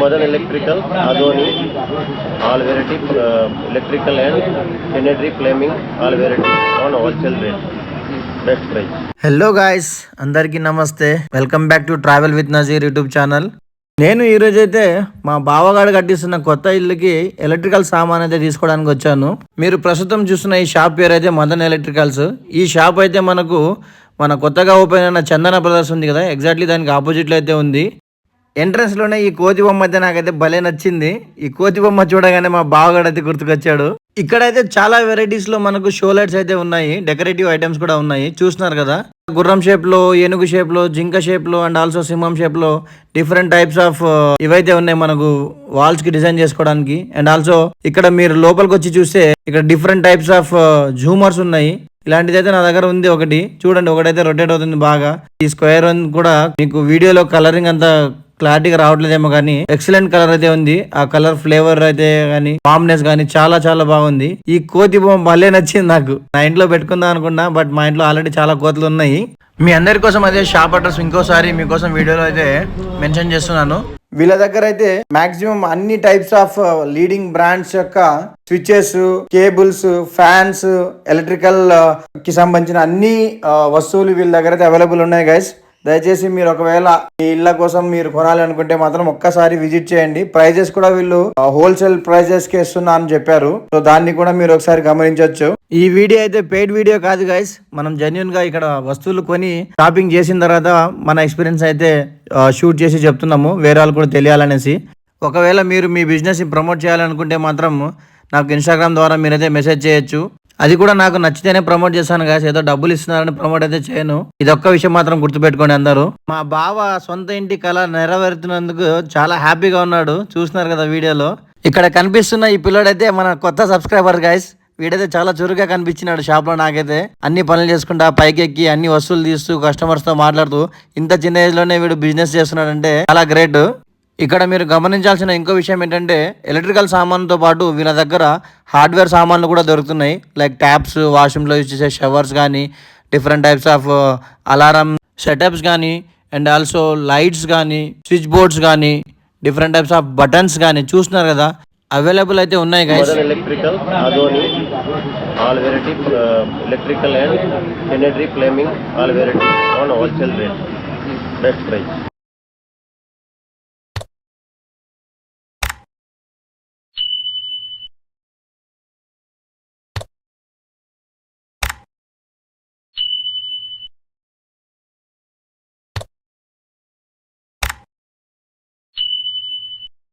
Madan electrical Adoni all variety electrical and and plumbing all variety on wholesale rate best price hello guys అందరికీ నమస్తే. Welcome back to travel with Nazeer YouTube channel నేను ఈరోజు అయితే మా బావగాడు కట్టిస్తున్న కొత్త ఇల్లుకి electrical సామాన్ అయితే తీసుకోవడానికి వచ్చాను. మీరు ప్రస్తుతం చూస్తున్న ఈ షాప్ పేరు అయితే మదన్ ఎలక్ట్రికల్స్ ఈ షాప్ అయితే మనకు మన కొత్తగా ఓపెన్ అయిన చందన బ్రదర్స్ ఉంది కదా ఎగ్జాక్ట్లీ దానికి ఆపోజిట్లో అయితే ఉంది. ఎంట్రన్స్లోనే ఈ కోతి బొమ్మ అయితే నాకైతే భలే నచ్చింది. ఈ కోతి బొమ్మ చూడగానే మా బావగాడైతే గుర్తుకొచ్చాడు. ఇక్కడైతే చాలా వెరైటీస్లో మనకు షో లైట్స్ అయితే ఉన్నాయి. డెకరేటివ్ ఐటమ్స్ కూడా ఉన్నాయి. చూస్తున్నారు కదా? గుర్రం షేప్లో ఏనుగు షేప్లో జింక షేప్లో అండ్ ఆల్సో సింహం షేప్లో డిఫరెంట్ టైప్స్ ఆఫ్ ఇవైతే ఉన్నాయి మనకు వాల్స్కి డిజైన్ చేసుకోవడానికి. అండ్ ఆల్సో ఇక్కడ మీరు లోపలికి వచ్చి చూస్తే ఇక్కడ డిఫరెంట్ టైప్స్ ఆఫ్ జూమర్స్ ఉన్నాయి. ఇలాంటిది అయితే నా దగ్గర ఉంది ఒకటి. చూడండి ఒకటైతే రొటేట్ అవుతుంది బాగా. ఈ స్క్వేర్ కూడా మీకు వీడియోలో కలరింగ్ అంతా క్లారిటీగా రావట్లేదేమో కానీ ఎక్సలెంట్ కలర్ అయితే ఉంది. ఆ కలర్ ఫ్లేవర్ అయితే కానీ ఫామ్నెస్ కానీ చాలా చాలా బాగుంది. ఈ కోతి బొమ్మ భలే నచ్చింది నాకు. నా ఇంట్లో పెట్టుకుందాం అనుకున్నా బట్ మా ఇంట్లో ఆల్రెడీ చాలా కోతులు ఉన్నాయి. మీ అందరి కోసం అదే షాప్ అడ్రస్ ఇంకోసారి మీకోసం వీడియోలో అయితే మెన్షన్ చేస్తున్నాను. వీళ్ళ దగ్గర అయితే మాక్సిమం అన్ని types of leading brands switches switches cables ఫ్యాన్స్ ఎలక్ట్రికల్కి సంబంధించిన అన్ని వస్తువులు వీళ్ళ దగ్గర అయితే అవైలబుల్ ఉన్నాయి గైస్ దయచేసి మీరు ఒకవేళ మీ ఇళ్ళ కోసం మీరు కొనాలి అనుకుంటే మాత్రం ఒక్కసారి విజిట్ చేయండి. ప్రైజెస్ కూడా వీళ్ళు హోల్సేల్ ప్రైజెస్కి ఇస్తున్నా అని చెప్పారు. సో దాన్ని కూడా మీరు ఒకసారి గమనించవచ్చు ఈ వీడియో అయితే పెయిడ్ వీడియో కాదు గైస్ మనం జెన్యున్గా ఇక్కడ వస్తువులు కొని షాపింగ్ చేసిన తర్వాత మన ఎక్స్పీరియన్స్ అయితే షూట్ చేసి చెప్తున్నాము. వేరే వాళ్ళు కూడా తెలియాలనేసి. ఒకవేళ మీరు మీ బిజినెస్ ప్రమోట్ చేయాలనుకుంటే మాత్రం నాకు ఇన్స్టాగ్రామ్ ద్వారా మీరైతే మెసేజ్ చేయొచ్చు. అది కూడా నాకు నచ్చితేనే ప్రమోట్ చేశాను గాయస్ ఏదో డబ్బులు ఇస్తున్నారని ప్రమోట్ అయితే చేయను. ఇది ఒక్క విషయం మాత్రం గుర్తుపెట్టుకోండి అందరూ. మా బావ సొంత ఇంటి కళ నెరవేరుతున్నందుకు చాలా హ్యాపీగా ఉన్నాడు. చూస్తున్నారు కదా వీడియోలో. ఇక్కడ కనిపిస్తున్న ఈ పిల్లడైతే మన కొత్త సబ్స్క్రైబర్ గాయస్ వీడైతే చాలా చురుగ్గా కనిపించినాడు షాప్లో నాకైతే. అన్ని పనులు చేసుకుంటా పైకి ఎక్కి అన్ని వస్తువులు తీస్తూ కస్టమర్స్తో మాట్లాడుతూ ఇంత చిన్న ఏజ్లోనే వీడు బిజినెస్ చేస్తున్నాడంటే చాలా గ్రేట్ ఇక్కడ మీరు గమనించాల్సిన ఇంకో విషయం ఏంటంటే ఎలక్ట్రికల్ సామాన్తో పాటు వీళ్ళ దగ్గర హార్డ్వేర్ సామాన్లు కూడా దొరుకుతున్నాయి. లైక్ ట్యాప్స్ వాష్రూమ్లో యూజ్ చేసే షవర్స్ కానీ different types of alarm setups కానీ అండ్ ఆల్సో లైట్స్ కానీ స్విచ్ బోర్డ్స్ కానీ డిఫరెంట్ టైప్స్ ఆఫ్ బటన్స్ కానీ చూస్తున్నారు కదా. అవైలబుల్ అయితే ఉన్నాయి guys electrical Adoni all variety electrical and energy and all variety on wholesale rate best price